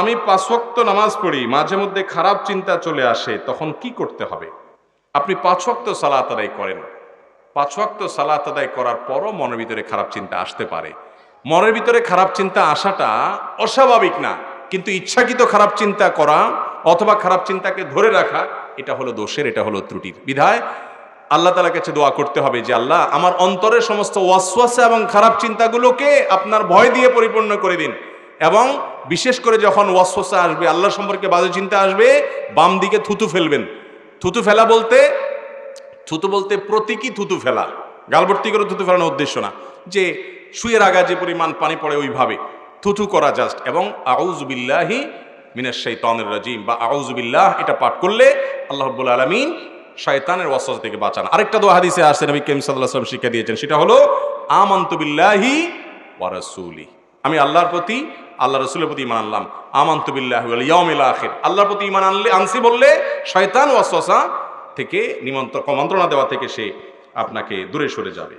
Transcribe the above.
আমি পাঁচ ওয়াক্ত নামাজ পড়ি, মাঝে মধ্যে খারাপ চিন্তা চলে আসে, তখন কি করতে হবে? আপনি পাঁচ ওয়াক্ত সালাত আদায় করেন। পাঁচ ওয়াক্ত সালাত আদায় করার পরও মনের ভিতরে খারাপ চিন্তা আসতে পারে। মনের ভিতরে খারাপ চিন্তা আসাটা অস্বাভাবিক না, কিন্তু ইচ্ছাকৃত খারাপ চিন্তা করা অথবা খারাপ চিন্তাকে ধরে রাখা, এটা হলো দোষের, এটা হলো ত্রুটির বিধায় আল্লাহ তালার কাছে দোয়া করতে হবে যে, আল্লাহ, আমার অন্তরের সমস্ত ওয়াসওয়াসা এবং খারাপ চিন্তাগুলোকে আপনার ভয় দিয়ে পরিপূর্ণ করে দিন। এবং বিশেষ করে যখন ওয়াসওয়াসা আসবে, আল্লাহ সম্পর্কে বাজে চিন্তা আসবে, বাম দিকে থুতু ফেলবেন। থুতু ফেলা বলতে, থুতু বলতে প্রতীকী থুতু ফেলা। গালবর্তি করে থুতু ফেলানোর উদ্দেশ্য না। যে শুয়ের আগা যে পরিমাণ পানি পড়ে ওইভাবে থুতু করা জাস্ট এবং আউজবিল্লাহি মিনাশ শাইতানির রাজিম বা আউজবিল্লাহ এটা পাঠ করলে আল্লাহ রাব্বুল আলামিন শয়তানের ওয়াসওয়াস থেকে বাঁচান। আরেকটা দোয়া হাদিসে আসছে, নবী করিম সাল্লাল্লাহু আলাইহি শিক্ষা দিয়েছেন, সেটা হলো, আমানতু বিল্লাহি ওয়া আমি আল্লাহর প্রতি আল্লাহ রসুলের প্রতি ইমান আনলাম। আমান ইয়াউমিল আখির। আল্লাহর প্রতি ইমান আনলে আনসি বললে শয়তান ওয়াসওয়াসা থেকে নিমন্ত্রণ মন্ত্রণা দেওয়া থেকে সে আপনাকে দূরে সরে যাবে।